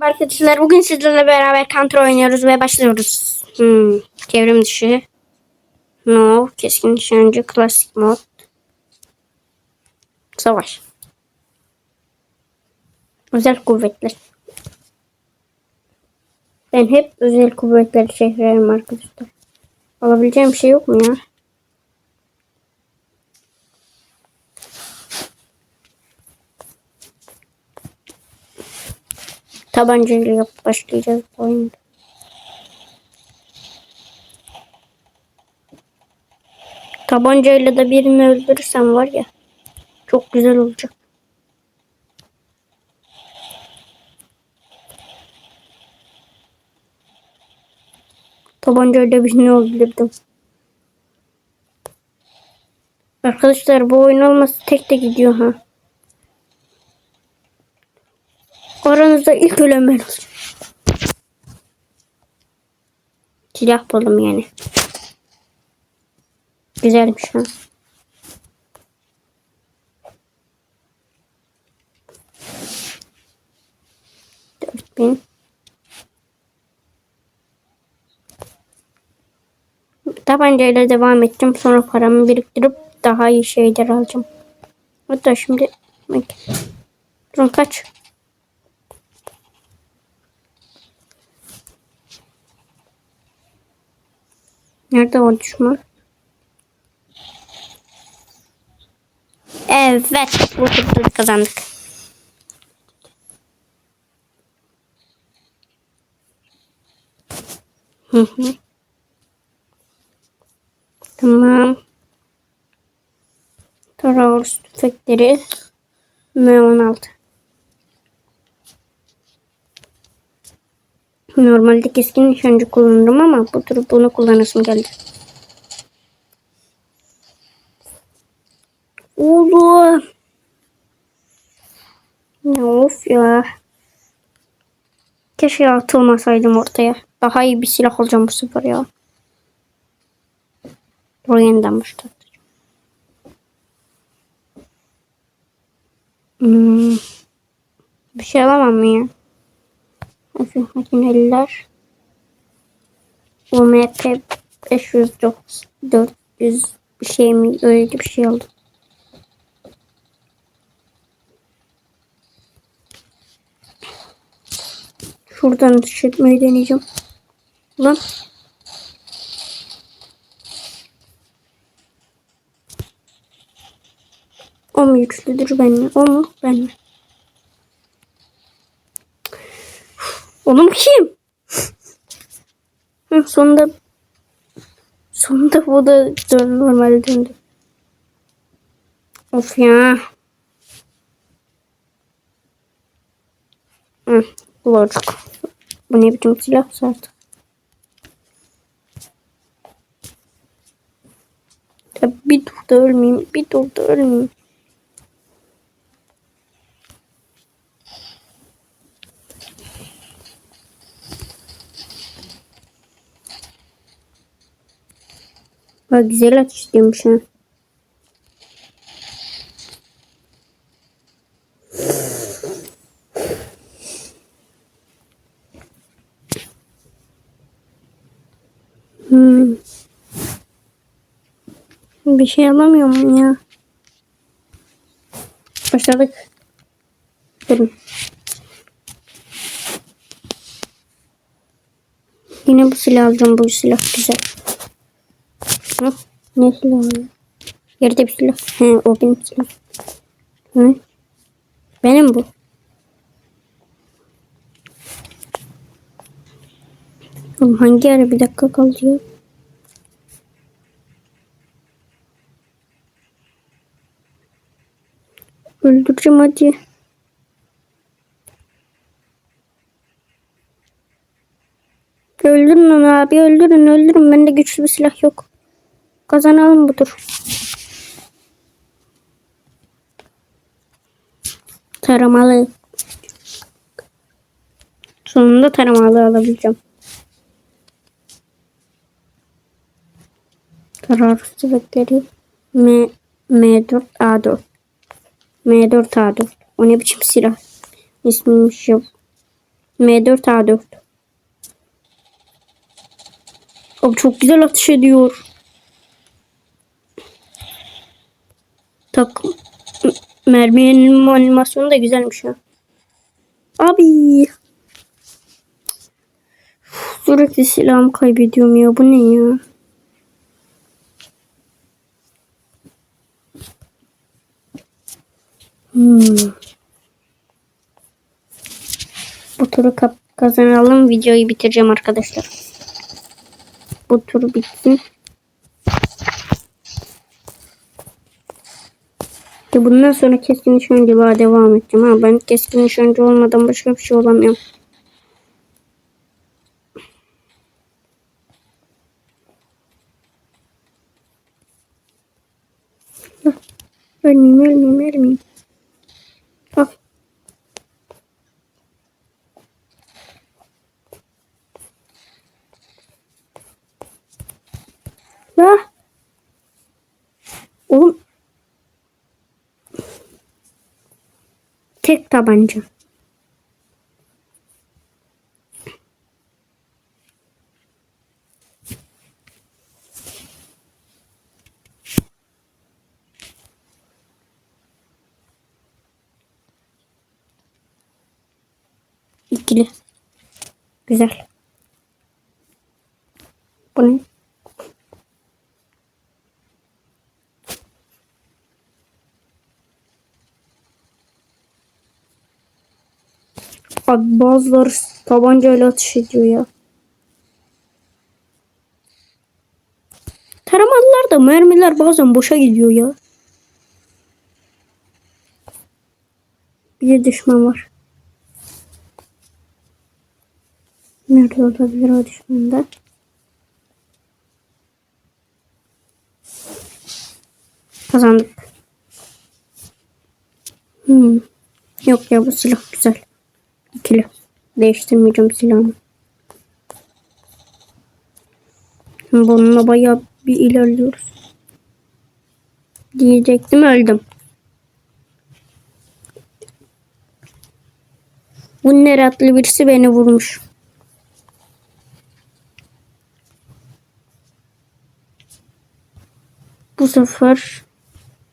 Arkadaşlar bugün sizlerle beraber Counter oynuyoruz ve başlıyoruz. Hmm, çevrim dışı. No, keskin nişancı, klasik mod. Savaş. Özel kuvvetler. Ben hep özel kuvvetleri çekerim arkadaşlar. Alabileceğim bir şey yok mu ya? Tabancayla yap başlayacağız oyunda. Tabancayla da birini öldürürsem var ya çok güzel olacak. Tabancayla birini öldürdüm. Arkadaşlar bu oyun olmasa tek de gidiyor ha. Aranızda ilk ölen ben olacağım. Silah buldum yani. Güzelmiş ha. Dört bin. Tabancayla devam edeceğim. Sonra paramı biriktirip daha iyi şeyler alacağım. Hatta şimdi. Durun kaç. Nerede o düşman? Evet. Bu turda kazandık. Hı hı. Tamam. Taurus tüfekleri M16. Normalde keskin nişancı kullanırım ama bu tür bunu kullanasım geldi. Oğlum. Ya of ya. Keşke atılmasaydım ortaya. Daha iyi bir silah alacağım bu sefer ya. Buraya yeniden başlatacağım. Hmm. Bir şey alamam mı ya? Hafif makineler. UMP 509 400 bir şey mi öyle bir şey oldu. Şuradan dış etmeyi deneyeceğim. Ulan. O mu güçlüdür ben mi? O mu? Ben? Oğlum kim? Hı, sonunda sonunda bu da dön, normal döndü. Of ya. Hı, Lorcuk. Bu ne biçim silah. Ya bir turda ölmeyeyim. Bir turda ölmeyeyim. Bak güzel atışlıyormuş ha. Hmm. Bir şey alamıyorum ya. Başladık. Durun. Yine bu silah alacağım. Bu silah güzel. Hı? Ne silahı? Yerde bir silah. He o benim silah. Hı? Benim bu. Oğlum hangi ara bir dakika kaldı ya? Öldüreceğim hadi. Öldürün onu abi öldürün öldürün. Bende güçlü bir silah yok. Kazanalım budur. Taramalı. Sonunda taramalı alabileceğim. Karar tüfekleri M M4 A4 M4 A4 O ne biçim silah? İsmiymiş yok. M4 A4. Abi çok güzel atış ediyor. Tak merminin animasyonu da güzelmiş ya. Abi. Sürekli silahımı kaybediyorum ya. Bu ne ya? Hmm. Bu turu kazanalım. Videoyu bitireceğim arkadaşlar. Bu tur bitsin. Ya bundan sonra keskin nişancılığa devam edeceğim. Ha, ben keskin nişancı olmadan başka bir şey olamıyorum. Hah, Ölmeyeyim, ölmeyeyim, ölmeyeyim. Al. Ah. Oğlum. Tek tabanca. İkili. Güzel. Bu? Abi bazıları tabancayla atış ediyor ya. Taramalılar da mermiler bazen boşa gidiyor ya. Bir düşman var. Nerede olabilir o düşman da? Kazandık. Hmm. Yok ya bu silah güzel. İkili. Değiştirmeyeceğim silahımı. Bununla bayağı bir ilerliyoruz. Diyecektim öldüm. Bu neratlı birisi beni vurmuş. Bu sefer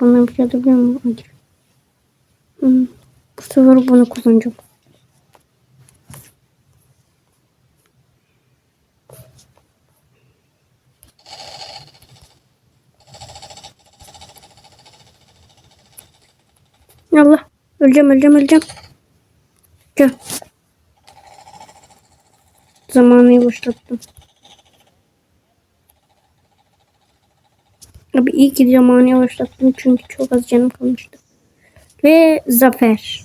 bana bir şey yapabiliyor mu? Hayır. Hmm. Bu sefer bunu kullanacağım. Öleceğim öleceğim öleceğim. Gel. Zamanı yavaşlattım. Abi iyi ki zamanı yavaşlattım çünkü çok az canım kalmıştı. Ve zafer.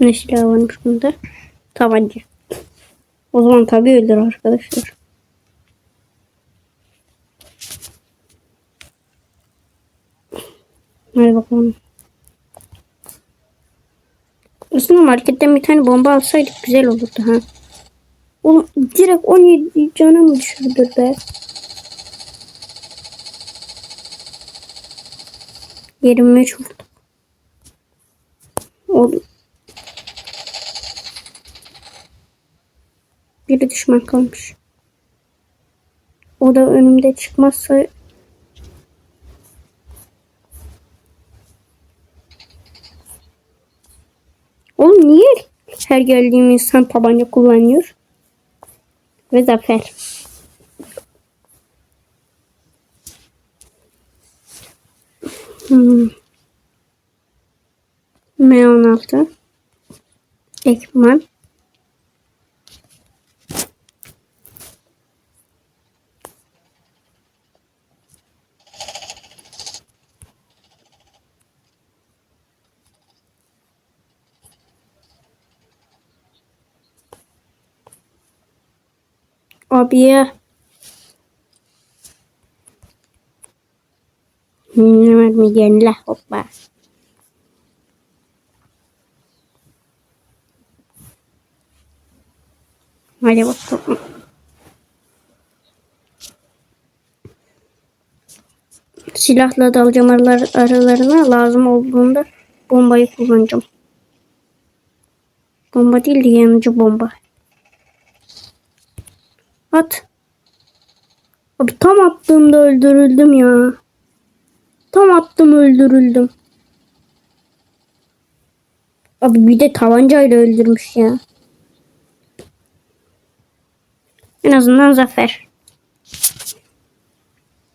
Ne silah varmış bunda? Tabanca. O zaman tabii öldür arkadaşlar. Hadi bakalım. Aslında marketten bir tane bomba alsaydık güzel olurdu ha. Oğlum direkt 17 canımı düşürdü be. Yerime çok. Oğlum. Biri düşman kalmış. O da önümde çıkmazsa Oğlum niye her geldiğim insan tabanca kullanıyor? Ve zafer. Hmm. M16 Ekman Abiye. Hmm, mi yenile hoppa. Hadi bakalım. silahla dalacağım aralar, aralarına lazım olduğunda bombayı kullanacağım. Bomba değil de yanıcı bomba. At. Abi tam attığımda öldürüldüm ya. Tam attım öldürüldüm. Abi bir de tabancayla öldürmüş ya. En azından zafer.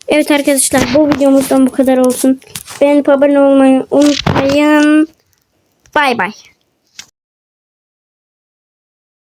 Evet arkadaşlar bu videomuzdan bu kadar olsun. Beğenip abone olmayı unutmayın. Bay bay.